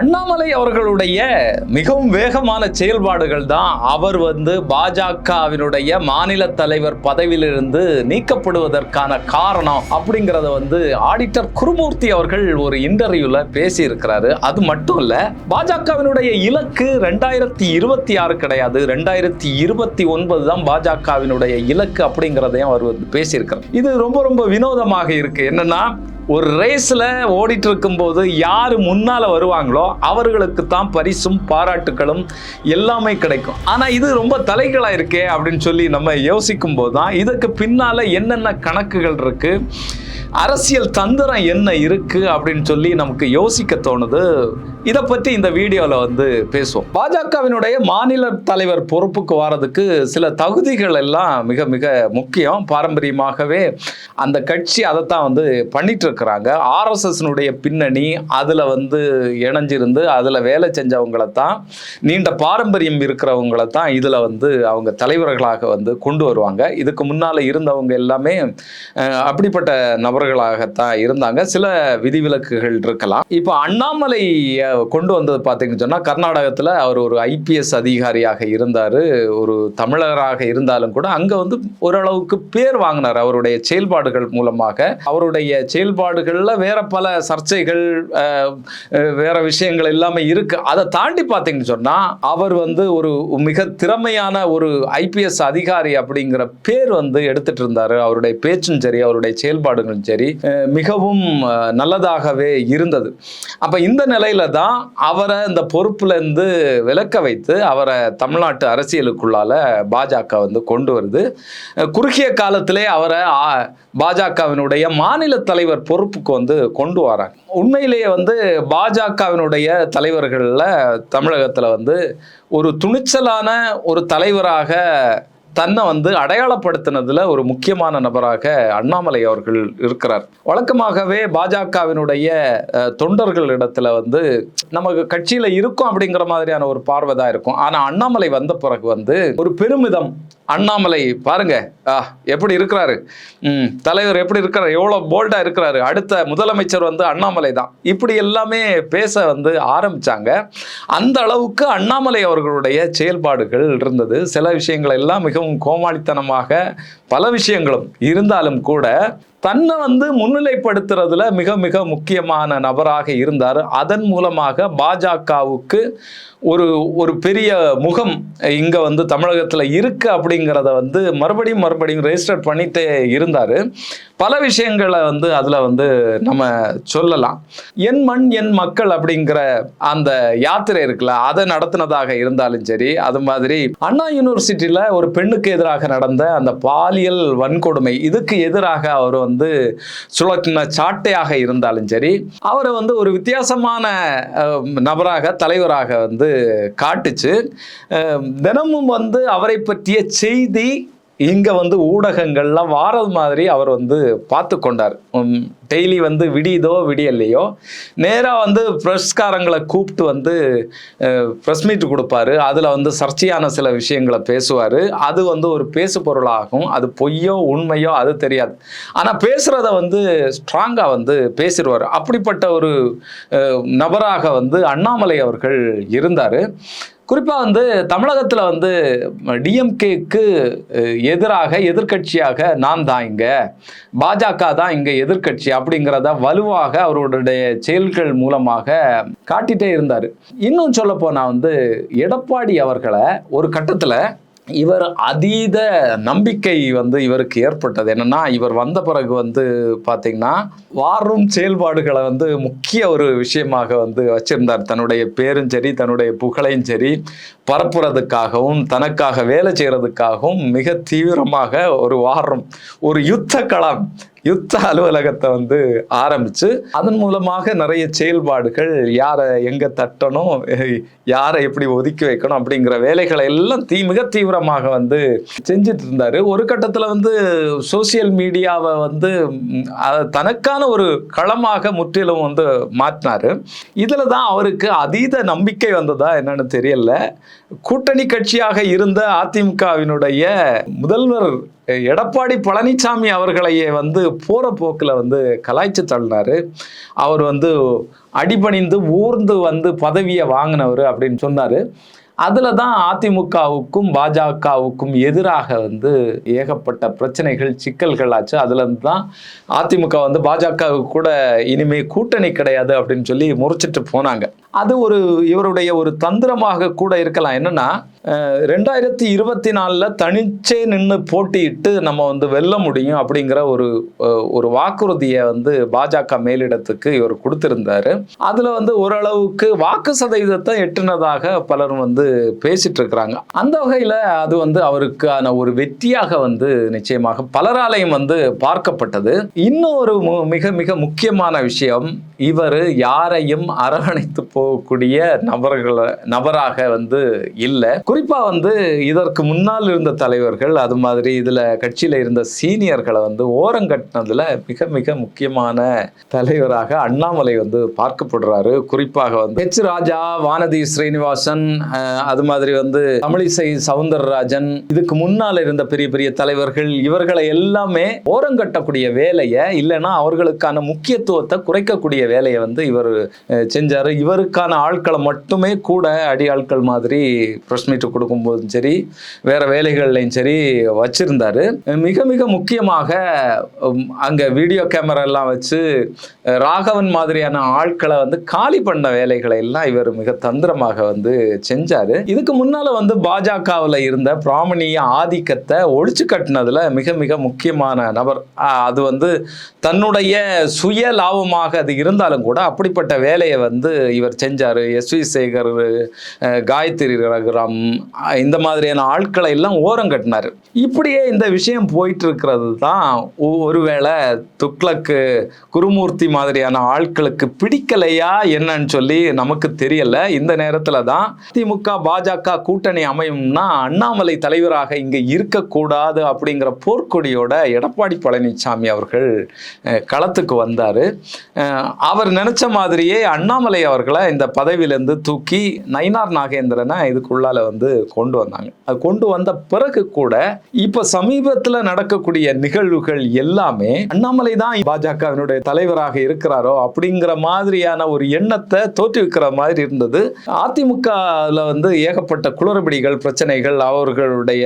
அண்ணாமலை அவர்களுடைய மிகவும் வேகமான செயல்பாடுகள் தான் அவர் வந்து பாஜகவினுடைய மாநில தலைவர் பதவியிலிருந்து நீக்கப்படுவதற்கான காரணம் அப்படிங்கிறத வந்து ஆடிட்டர் குருமூர்த்தி அவர்கள் ஒரு இன்டர்வியூல பேசியிருக்கிறாரு. அது மட்டும் இல்ல பாஜகவினுடைய இலக்கு ரெண்டாயிரத்தி இருபத்தி ஆறு கிடையாது. ரெண்டாயிரத்தி இருபத்தி ஒன்பது தான் பாஜகவினுடைய இலக்கு அப்படிங்கிறதையும் அவர் வந்து பேசியிருக்கிறார். இது ரொம்ப ரொம்ப வினோதமாக இருக்கு. என்னன்னா ஒரு ரேஸில் ஓடிட்டு இருக்கும்போது யார் முன்னால் வருவாங்களோ அவர்களுக்கு தான் பரிசும் பாராட்டுகளும் எல்லாமே கிடைக்கும். ஆனால் இது ரொம்ப தலைகளாக இருக்கே அப்படின்னு சொல்லி நம்ம யோசிக்கும் போது தான் இதுக்கு பின்னால் என்னென்ன கணக்குகள் இருக்குது அரசியல் தந்திரம் என்ன இருக்குது அப்படின்னு சொல்லி நமக்கு யோசிக்க தோணுது. இதை பற்றி இந்த வீடியோவில் வந்து பேசுவோம். பாஜகவினுடைய மாநில தலைவர் பொறுப்புக்கு வரதுக்கு சில தகுதிகள் எல்லாம் மிக மிக முக்கியம். பாரம்பரியமாகவே அந்த கட்சி அதைத்தான் வந்து பண்ணிட்டு இருக்கிறாங்க ஆர்எஸ்எஸ்னுடைய பின்னணி அதில் வந்து இணைஞ்சிருந்து அதில் வேலை செஞ்சவங்களை தான் நீண்ட பாரம்பரியம் இருக்கிறவங்களை தான் இதில் வந்து அவங்க தலைவர்களாக வந்து கொண்டு வருவாங்க. இதுக்கு முன்னால் இருந்தவங்க எல்லாமே அப்படிப்பட்ட நபர்களாகத்தான் இருந்தாங்க. சில விதிவிலக்குகள் இருக்கலாம். இப்போ அண்ணாமலை கொண்டு வந்தது பார்த்தீங்கன்னு சொன்னால் கர்நாடகத்தில் அவர் ஒரு ஐபிஎஸ் அதிகாரியாக இருந்தார் ஒரு தமிழராக இருந்தாலும் கூட அங்கே வந்து ஓரளவுக்கு பேர் வாங்கினார். அவருடைய செயல்பாடுகள் மூலமாக அவருடைய செயல்பாடுகளில் வேற பல சர்ச்சைகள் வேற விஷயங்கள் எல்லாமே இருக்கு. அதை தாண்டி பார்த்தீங்கன்னு சொன்னால் அவர் வந்து ஒரு மிக திறமையான ஒரு ஐபிஎஸ் அதிகாரி அப்படிங்கிற பேர் வந்து எடுத்துட்டு இருந்தார். அவருடைய பேச்சும் சரி அவருடைய செயல்பாடுகளும் சரி மிகவும் நல்லதாகவே இருந்தது. அப்போ இந்த நிலையில தான் அவரை இந்த பொறுப்புல இருந்து விலக்க வைத்து அவரை தமிழ்நாட்டு அரசியலுக்குள்ளால பாஜக வந்து கொண்டு வருது. குறுகிய காலத்திலே அவரை பாஜகவினுடைய மாநில தலைவர் பொறுப்புக்கு வந்து கொண்டு வராங்க. உண்மையிலேயே வந்து பாஜகவினுடைய தலைவர்களில் தமிழகத்தில் வந்து ஒரு துணிச்சலான ஒரு தலைவராக தன்னை வந்து அடையாளப்படுத்தினதுல ஒரு முக்கியமான நபராக அண்ணாமலை அவர்கள் இருக்கிறார். வழக்கமாகவே பாஜகவினுடைய தொண்டர்கள் இடத்துல வந்து நமக்கு கட்சியில இருக்கும் அப்படிங்கிற மாதிரியான ஒரு பார்வை தான் இருக்கும். ஆனா அண்ணாமலை வந்த பிறகு வந்து ஒரு பெருமிதம் அண்ணாமலை பாருங்க ஆ எப்படி இருக்கிறாரு? தலைவர் எப்படி இருக்கிறார்? எவ்வளோ போல்டா இருக்கிறாரு? அடுத்த முதலமைச்சர் வந்து அண்ணாமலை தான். இப்படி எல்லாமே பேச வந்து ஆரம்பிச்சாங்க. அந்த அளவுக்கு அண்ணாமலை அவர்களுடைய செயல்பாடுகள் இருந்தது. சில விஷயங்கள் எல்லாம் மிகவும் கோமாளித்தனமாக பல விஷயங்களும் இருந்தாலும் கூட தன்னை வந்து முன்னிலைப்படுத்துறதுல மிக மிக முக்கியமான நபராக இருந்தார். அதன் மூலமாக பாஜகவுக்கு ஒரு ஒரு பெரிய முகம் இங்கே வந்து தமிழகத்தில் இருக்கு அப்படிங்கிறத வந்து மறுபடியும் மறுபடியும் ரெஜிஸ்டர் பண்ணிட்டே இருந்தார். பல விஷயங்களை வந்து அதில் வந்து நம்ம சொல்லலாம். என் மண் என் மக்கள் அப்படிங்கிற அந்த யாத்திரை இருக்குல்ல அதை நடத்தினதாக இருந்தாலும் சரி அது மாதிரி அண்ணா யூனிவர்சிட்டியில் ஒரு பெண்ணுக்கு எதிராக நடந்த அந்த பாலியல் வன்கொடுமை இதுக்கு எதிராக அவர் வந்து வந்து சுழற்றின சாட்டையாக இருந்தாலும் சரி அவரை வந்து ஒரு வித்தியாசமான நபராக தலைவராக வந்து காட்டுச்சு. தினமும் வந்து அவரை பற்றிய செய்தி இங்க வந்து ஊடகங்கள்லாம் வாரது மாதிரி அவர் வந்து பார்த்து கொண்டார். டெய்லி வந்து விடியுதோ விடியலையோ. நேராக வந்து ப்ரெஸ்காரங்களை கூப்பிட்டு வந்து ப்ரெஸ் மீட் கொடுப்பாரு. அதில் வந்து சர்ச்சையான சில விஷயங்களை பேசுவார். அது வந்து ஒரு பேசு பொருளாகும். அது பொய்யோ உண்மையோ அது தெரியாது. ஆனால் பேசுகிறத வந்து ஸ்ட்ராங்காக வந்து பேசிடுவார். அப்படிப்பட்ட ஒரு நபராக வந்து அண்ணாமலை அவர்கள் இருந்தார். குறிப்பாக வந்து தமிழகத்தில் வந்து டிஎம்கேக்கு எதிராக எதிர்க்கட்சியாக நான் தான் இங்கே. பாஜக தான் இங்கே எதிர்க்கட்சி அப்படிங்கிறத வலுவாக அவருடைய செயல்கள் மூலமாக காட்டிட்டே இருந்தார். இன்னும் சொல்லப்போனால் வந்து எடப்பாடி அவர்களை ஒரு கட்டத்தில் இவர் அதீத நம்பிக்கை வந்து இவருக்கு ஏற்பட்டது. என்னன்னா இவர் வந்த பிறகு வந்து பார்த்தீங்கன்னா வாரும் செயல்பாடுகளை வந்து முக்கிய ஒரு விஷயமாக வந்து வச்சிருந்தார். தன்னுடைய பேரும் சரி தன்னுடைய புகழையும் சரி பரப்புறதுக்காகவும் தனக்காக வேலை செய்கிறதுக்காகவும் மிக தீவிரமாக ஒரு வாரம் ஒரு யுத்த களம் யுத்த அலுவலகத்தை வந்து ஆரம்பிச்சு அதன் மூலமாக நிறைய செயல்பாடுகள் யாரை எங்க தட்டணும் யாரை எப்படி ஒதுக்கி வைக்கணும் அப்படிங்கிற வேலைகளை எல்லாம் தீ மிக தீவிரமாக வந்து செஞ்சுட்டு இருந்தாரு. ஒரு கட்டத்தில் வந்து சோசியல் மீடியாவை வந்து தனக்கான ஒரு களமாக முற்றிலும் வந்து மாற்றினாரு. இதில் தான் அவருக்கு அதீத நம்பிக்கை வந்ததா என்னன்னு தெரியல. கூட்டணி கட்சியாக இருந்த அதிமுகவினுடைய முதல்வர் எடப்பாடி பழனிசாமி அவர்களையே வந்து போகிற போக்கில் வந்து கலாய்ச்சி தள்ளினார். அவர் வந்து அடிபணிந்து ஊர்ந்து வந்து பதவியை வாங்கினவர் அப்படின்னு சொன்னார். அதில் தான் அதிமுகவுக்கும் பாஜகவுக்கும் எதிராக வந்து ஏகப்பட்ட பிரச்சனைகள் சிக்கல்கள் ஆச்சு. அதுலேருந்து தான் அதிமுக வந்து பாஜகவுக்கு கூட இனிமே கூட்டணி கிடையாது அப்படின்னு சொல்லி முறிச்சிட்டு போனாங்க. அது ஒரு இவருடைய ஒரு தந்திரமாக கூட இருக்கலாம். என்னன்னா ரெண்டாயிரத்தி இருபத்தி நாலில் தனிச்சே நின்று போட்டியிட்டு நம்ம வந்து வெல்ல முடியும் அப்படிங்கிற ஒரு ஒரு வாக்குறுதியை வந்து பாஜக மேலிடத்துக்கு இவர் கொடுத்திருந்தாரு. அதில் வந்து ஓரளவுக்கு வாக்கு சதவீதத்தை எட்டுனதாக பலரும் வந்து பேசிட்டு இருக்கிறாங்க அந்த வகையில் அது வந்து அவருக்கான ஒரு வெற்றியாக வந்து நிச்சயமாக பலராலையும் வந்து பார்க்கப்பட்டது. இன்னொரு மிக மிக முக்கியமான விஷயம் இவர் யாரையும் அரவணைத்து போகக்கூடிய நபர்களை நபராக வந்து இல்லை. குறிப்பாக வந்து இதற்கு முன்னால் இருந்த தலைவர்கள் அது மாதிரி இதில் கட்சியில் இருந்த சீனியர்களை வந்து ஓரங்கட்டினதில் மிக மிக முக்கியமான தலைவராக அண்ணாமலை வந்து பார்க்கப்படுறாரு. குறிப்பாக வந்து ஹெச் ராஜா வானதி ஸ்ரீனிவாசன் அது மாதிரி வந்து தமிழிசை சவுந்தரராஜன் இதுக்கு முன்னால் இருந்த பெரிய பெரிய தலைவர்கள் இவர்களை எல்லாமே ஓரங்கட்டக்கூடிய வேலையை இல்லைன்னா அவர்களுக்கான முக்கியத்துவத்தை குறைக்கக்கூடிய வேலையை வந்து இவர் செஞ்சார். இவருக்கான ஆட்களை மட்டுமே கூட அடி ஆட்கள் மாதிரி ப்ரெஸ் மீட் கொடுக்கும்போதும் சரி வேற வேலைகள்லையும் சரி வச்சிருந்தாரு. மிக மிக முக்கியமாக அங்கே வீடியோ கேமரா எல்லாம் வச்சு ராகவன் மாதிரியான ஆட்களை வந்து காலி பண்ண வேலைகளை எல்லாம் இவர் மிக தந்திரமாக வந்து செஞ்சார். இதுக்கு முன்னால வந்து பாஜகவில் இருந்த பிராமணிய ஆதிக்கத்தை ஒழிச்சு கட்டினதுல மிக மிக முக்கியமான நபர். அது வந்து தன்னுடைய சுய லாபமாக அது இருந்தாலும் கூட அப்படிப்பட்ட வேலையை வந்து இவர் செஞ்சார். எஸ் வி சேகர் காயத்ரி ரகுராம் இந்த மாதிரியான ஆட்களை எல்லாம் ஓரம் கட்டினார். இப்படியே இந்த விஷயம் போயிட்டு இருக்கிறது தான் ஒருவேளை துக்ளக்கு குருமூர்த்தி மாதிரியான ஆட்களுக்கு பிடிக்கலையா என்னன்னு சொல்லி நமக்கு தெரியல. இந்த நேரத்தில் தான் திமுக பாஜக கூட்டணி அமையும்னா அண்ணாமலை தலைவராக இங்கே இருக்கக்கூடாது அப்படிங்கிற போர்க்கொடியோட எடப்பாடி பழனிசாமி அவர்கள் களத்துக்கு வந்தார். அவர் நினச்ச மாதிரியே அண்ணாமலை அவர்களை இந்த பதவியிலேருந்து தூக்கி நயினார் நாகேந்திரனை இதுக்குள்ளால வந்து கொண்டு வந்தாங்க. அது கொண்டு வந்த பிறகு கூட இப்போ சமீபத்தில் நடக்கக்கூடிய நிகழ்வுகள் எல்லாமே அண்ணாமலை தான் பாஜகவினுடைய தலைவராக இருக்கிறாரோ அப்படிங்கிற மாதிரியான ஒரு எண்ணத்தை தோற்றுவிக்கிற மாதிரி இருந்தது. அதிமுகவில் வந்து ஏகப்பட்ட குளறுபடிகள் பிரச்சனைகள் அவர்களுடைய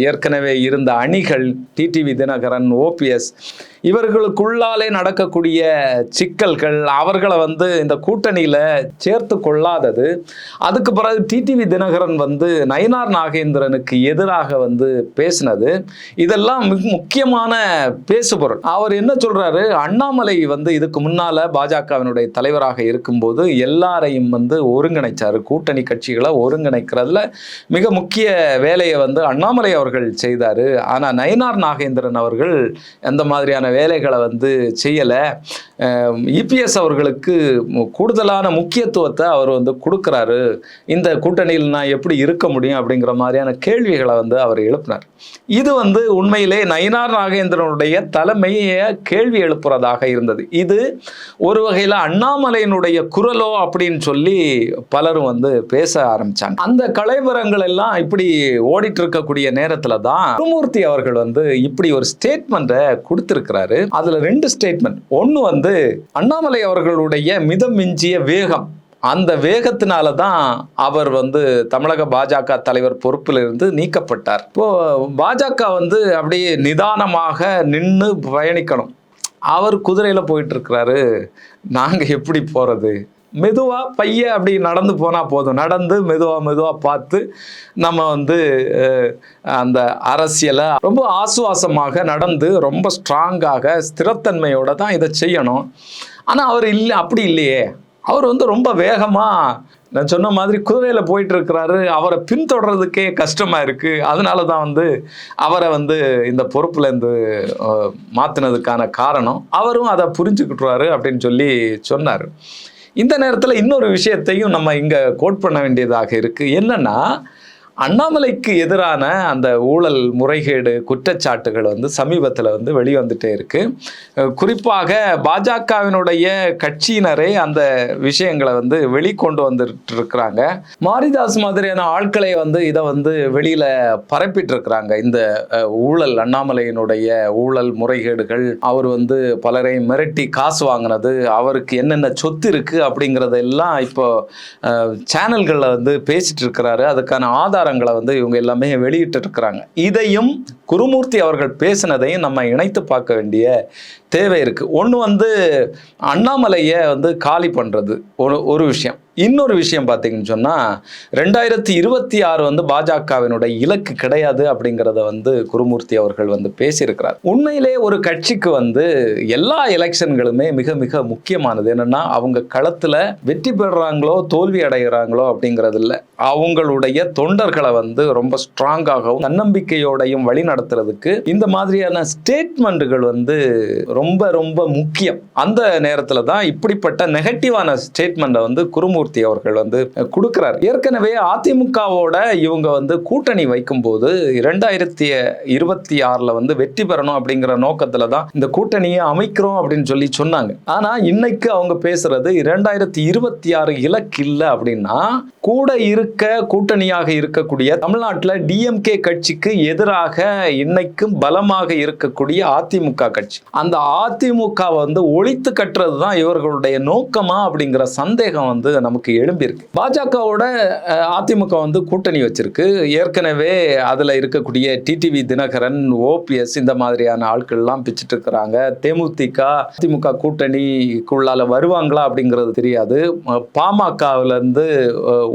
ஏற்கனவே இருந்த அணிகள் டிடிவி தினகரன் ஓபிஎஸ் இவர்களுக்குள்ளாலே நடக்கக்கூடிய சிக்கல்கள் அவர்களை வந்து இந்த கூட்டணியில் சேர்த்து கொள்ளாதது. அதுக்கு பிறகு டிடிவி தினகரன் வந்து நயினார் நாகேந்திரனுக்கு எதிராக வந்து பேசினது. இதெல்லாம் மிக முக்கியமான பேசுபொருள். அவர் என்ன சொல்றாரு? அண்ணாமலை வந்து இதுக்கு முன்னால பாஜகவினுடைய தலைவராக இருக்கும்போது எல்லாரையும் வந்து ஒருங்கிணைச்சாரு. கூட்டணி கட்சிகளை ஒருங்கிணைக்கிறதுல மிக முக்கிய வேலையை வந்து அண்ணாமலை அவர்கள் செய்தார். ஆனால் நயினார் நாகேந்திரன் அவர்கள் எந்த மாதிரியான வேலைகளை வந்து செய்யலை. இபிஎஸ் அவர்களுக்கு கூடுதலான முக்கியத்துவத்தை அவர் வந்து கொடுக்குறாரு. இந்த கூட்டணியில் நான் எப்படி இருக்க முடியும் அப்படிங்கிற மாதிரியான கேள்விகளை வந்து அவர் எழுப்பினார். இது வந்து உண்மையிலே நயினார் நாகேந்திரனுடைய தலைமையை கேள்வி எழுப்புறதாக இருந்தது. இது ஒரு வகையில் அண்ணாமலையினுடைய குரலோ அப்படின்னு சொல்லி பலரும் வந்து பேச ஆரம்பிச்சாங்க. அந்த கலைவரங்கள் எல்லாம் இப்படி ஓடிட்டு இருக்கக்கூடிய நேரத்தில் தான் குருமூர்த்தி அவர்கள் வந்து இப்படி ஒரு ஸ்டேட்மெண்ட்டை கொடுத்துருக்கிறார். அதுல ரெண்டு ஸ்டேட்மெண்ட் ஒன்னு வந்து அண்ணாமலை அவர்களுடைய மிதம் மிஞ்சிய வேகம். அந்த வேகத்தினால தான் அவர் வந்து தமிழக பாஜக தலைவர் பொறுப்பில் இருந்து நீக்கப்பட்டார். இப்போ பாஜக வந்து அப்படியே நிதானமாக நின்று பயணிக்கணும். அவர் குதிரையில் போயிட்டு இருக்கிறாரு. நாங்கள் எப்படி போகிறது மெதுவாக பைய அப்படி நடந்து போனால் போதும். நடந்து மெதுவாக மெதுவாக பார்த்து நம்ம வந்து அந்த அரசியலை ரொம்ப ஆசுவாசமாக நடந்து ரொம்ப ஸ்ட்ராங்காக ஸ்திரத்தன்மையோடு தான் இதை செய்யணும். ஆனால் அவர் இல்லை அப்படி இல்லையே. அவர் வந்து ரொம்ப வேகமாக நான் சொன்ன மாதிரி குதிரையில் போயிட்டு இருக்கிறாரு அவரை பின்தொடர்றதுக்கே கஷ்டமாக இருக்குது அதனால தான் வந்து அவரை வந்து இந்த பொறுப்புலேருந்து மாற்றினதுக்கான காரணம். அவரும் அதை புரிஞ்சுக்கிட்டுறாரு அப்படின்னு சொல்லி சொன்னார். இந்த நேரத்தில் இன்னொரு விஷயத்தையும் நம்ம இங்கே கோட் பண்ண வேண்டியதாக இருக்குது என்னென்னா அண்ணாமலைக்கு எதிரான அந்த ஊழல் முறைகேடு குற்றச்சாட்டுகள் வந்து சமீபத்தில் வந்து வெளிவந்துட்டே இருக்கு. குறிப்பாக பாஜகவினுடைய கட்சியினரே அந்த விஷயங்களை வந்து வெளிக்கொண்டு வந்துட்டு இருக்கிறாங்க மாரிதாஸ் மாதிரியான ஆட்களை வந்து இதை வந்து வெளியில பரப்பிட்டு இருக்கிறாங்க இந்த ஊழல் அண்ணாமலையினுடைய ஊழல் முறைகேடுகள் அவர் வந்து பலரை மிரட்டி காசு வாங்கினது அவருக்கு என்னென்ன சொத்து இருக்கு அப்படிங்கிறதெல்லாம் இப்போ சேனல்களில் வந்து பேசிட்டு இருக்கிறாரு அதுக்கான ஆதாரங்களை வந்து இவங்க எல்லாமே வெளியிட்டு இருக்கிறாங்க இதையும் குருமூர்த்தி அவர்கள் பேசினதையும் நம்ம இணைத்து பார்க்க வேண்டிய தேவை இருக்குது ஒன்று வந்து அண்ணாமலையை வந்து காலி பண்ணுறது ஒரு ஒரு விஷயம். இன்னொரு விஷயம் பார்த்தீங்கன்னு சொன்னால் ரெண்டாயிரத்தி இருபத்தி ஆறு வந்து பாஜகவினுடைய இலக்கு கிடையாது அப்படிங்கிறத வந்து குருமூர்த்தி அவர்கள் வந்து பேசியிருக்கிறார். உண்மையிலே ஒரு கட்சிக்கு வந்து எல்லா எலெக்ஷன்களுமே மிக மிக முக்கியமானது. என்னென்னா அவங்க களத்தில் வெற்றி பெறுறாங்களோ தோல்வி அடைகிறாங்களோ அப்படிங்கிறது இல்லை அவங்களுடைய தொண்டர்களை வந்து ரொம்ப ஸ்ட்ராங்காகவும் தன்னம்பிக்கையோடையும் வழி நடத்துறதுக்கு இந்த மாதிரியான ஸ்டேட்மெண்ட்டுகள் வந்து ரொம்ப ரொம்ப முக்கியம். அந்த நேரத்தில் தான் இப்படிப்பட்ட நெகட்டிவான ஸ்டேட்மெண்ட்டை வந்து குருமூர்த்தி அவர்கள் வந்து கொடுக்குறாரு. ஏற்கனவே அதிமுகவோட இவங்க வந்து கூட்டணி வைக்கும்போது இரண்டாயிரத்தி இருபத்தி ஆறில் வந்து வெற்றி பெறணும் அப்படிங்கிற நோக்கத்தில் தான் இந்த கூட்டணியை அமைக்கிறோம் அப்படின்னு சொல்லி சொன்னாங்க. ஆனால் இன்னைக்கு அவங்க பேசுறது இரண்டாயிரத்தி இருபத்தி ஆறு இலக்கு இல்லை அப்படின்னா கூட இருக்க கூட்டணியாக இருக்கக்கூடிய தமிழ்நாட்டில் டிஎம்கே கட்சிக்கு எதிராக இன்னைக்கும் பலமாக இருக்கக்கூடிய அதிமுக கட்சி. அந்த அதிமுக வந்து ஒழித்து கட்டுறது தான் இவர்களுடைய நோக்கமா அப்படிங்கிற சந்தேகம் வந்து நமக்கு எழும்பியிருக்கு. பாஜகவோட அதிமுக வந்து கூட்டணி வச்சிருக்கு. ஏற்கனவே அதுல இருக்கக்கூடிய டிடிவி தினகரன் ஓபிஎஸ் இந்த மாதிரியான ஆட்கள்லாம் பிச்சுட்டு இருக்கிறாங்க. தேமுதிக அதிமுக கூட்டணிக்குள்ளால வருவாங்களா அப்படிங்கிறது தெரியாது. பாமகவுல இருந்து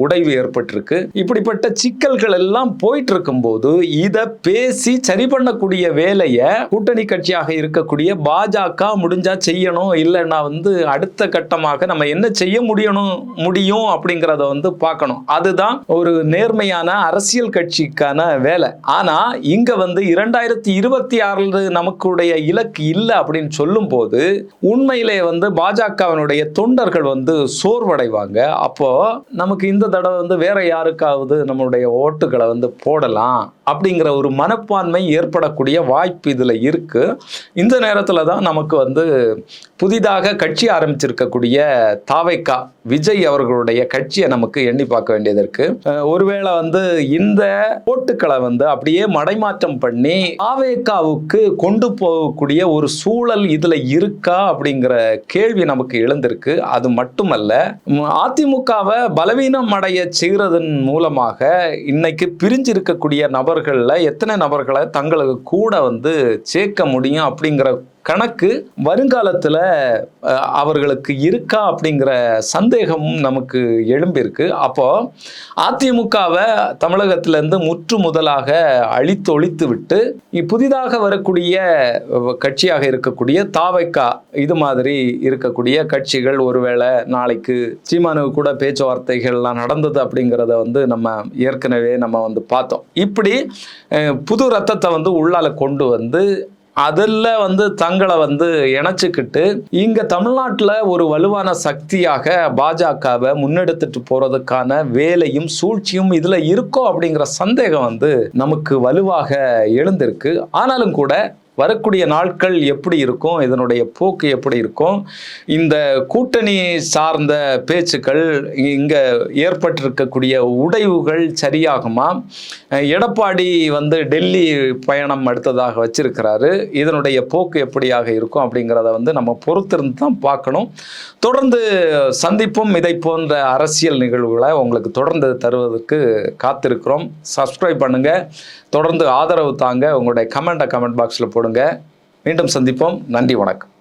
உடைவு ஏற்பட்டிருக்கு. இப்படிப்பட்ட சிக்கல்கள் எல்லாம் போயிட்டு இருக்கும்போது இதை பேசி சரி பண்ணக்கூடிய வேலையை கூட்டணி கட்சியாக இருக்கக்கூடிய பாஜக முடிஞ்சா செய்யணும் இல்லைன்னா வந்து அடுத்த கட்டமாக நம்ம என்ன செய்ய முடியணும் முடியும் அப்படிங்கிறத வந்து பார்க்கணும். அதுதான் ஒரு நேர்மையான அரசியல் கட்சிக்கான வேலை. ஆனா இங்க வந்து இரண்டாயிரத்தி இருபத்தி ஆறு நமக்குடைய இலக்கு இல்லை அப்படின்னு சொல்லும் போது உண்மையிலே வந்து பாஜகவினுடைய தொண்டர்கள் வந்து சோர்வடைவாங்க. அப்போ நமக்கு இந்த தடவை வந்து வேற யாருக்காவது நம்மளுடைய ஓட்டுகளை வந்து போடலாம் அப்படிங்கிற ஒரு மனப்பான்மை ஏற்படக்கூடிய வாய்ப்பு இதுல இருக்கு. இந்த நேரத்தில் தான் நமக்கு வந்து புதிதாக கட்சி ஆரம்பிச்சிருக்கக்கூடிய தாவைக்கா விஜய் அவர்களுடைய கட்சியை நமக்கு எண்ணி பார்க்க வேண்டியது இருக்கு. ஒருவேளை வந்து இந்த ஓட்டுக்களை வந்து அப்படியே மடைமாற்றம் பண்ணி தாவேக்காவுக்கு கொண்டு போகக்கூடிய ஒரு சூழல் இதுல இருக்கா அப்படிங்கிற கேள்வி நமக்கு எழுந்திருக்கு. அது மட்டுமல்ல அதிமுகவை பலவீனம் அடைய செய்கிறதன் மூலமாக இன்னைக்கு பிரிஞ்சிருக்கக்கூடிய நபர்களில் எத்தனை நபர்களை தங்களுக்கு கூட வந்து சேர்க்க முடியும் அப்படிங்கிற கணக்கு வருங்காலத்தில் அவர்களுக்கு இருக்கா அப்படிங்கிற சந்தேகமும் நமக்கு எழும்பியிருக்கு. அப்போது அதிமுகவை தமிழகத்திலேருந்து முற்று முதலாக அழித்து ஒழித்து விட்டு புதிதாக வரக்கூடிய கட்சியாக இருக்கக்கூடிய தாவைக்கா இது மாதிரி இருக்கக்கூடிய கட்சிகள் ஒருவேளை நாளைக்கு சீமானு கூட பேச்சுவார்த்தைகள்லாம் நடந்தது அப்படிங்கிறத வந்து நம்ம ஏற்கனவே நம்ம வந்து பார்த்தோம். இப்படி புது ரத்தத்தை வந்து உள்ளால கொண்டு வந்து அதில் வந்து தங்களை வந்து இணைச்சிக்கிட்டு இங்கே தமிழ்நாட்டில் ஒரு வலுவான சக்தியாக பாஜகவை முன்னெடுத்துட்டு போகிறதுக்கான வேலையும் சூழ்ச்சியும் இதில் இருக்கோ அப்படிங்கிற சந்தேகம் வந்து நமக்கு வலுவாக எழுந்திருக்கு. ஆனாலும் கூட வரக்கூடிய நாட்கள் எப்படி இருக்கும்? இதனுடைய போக்கு எப்படி இருக்கும்? இந்த கூட்டணி சார்ந்த பேச்சுக்கள் இங்கே ஏற்பட்டிருக்கக்கூடிய உடைவுகள் சரியாகுமா? எடப்பாடி வந்து டெல்லி பயணம் அடுத்ததாக வச்சிருக்கிறாரு. இதனுடைய போக்கு எப்படியாக இருக்கும் அப்படிங்கிறத வந்து நம்ம பொறுத்திருந்து தான் பார்க்கணும். தொடர்ந்து சந்திப்பும். இதை போன்ற அரசியல் நிகழ்வுகளை உங்களுக்கு தொடர்ந்து தருவதற்கு காத்திருக்கிறோம். சப்ஸ்கிரைப் பண்ணுங்கள் தொடர்ந்து ஆதரவு தாங்க. உங்களுடைய கமெண்ட்டை கமெண்ட் பாக்ஸில் போடுங்க. மீண்டும் சந்திப்போம். நன்றி வணக்கம்.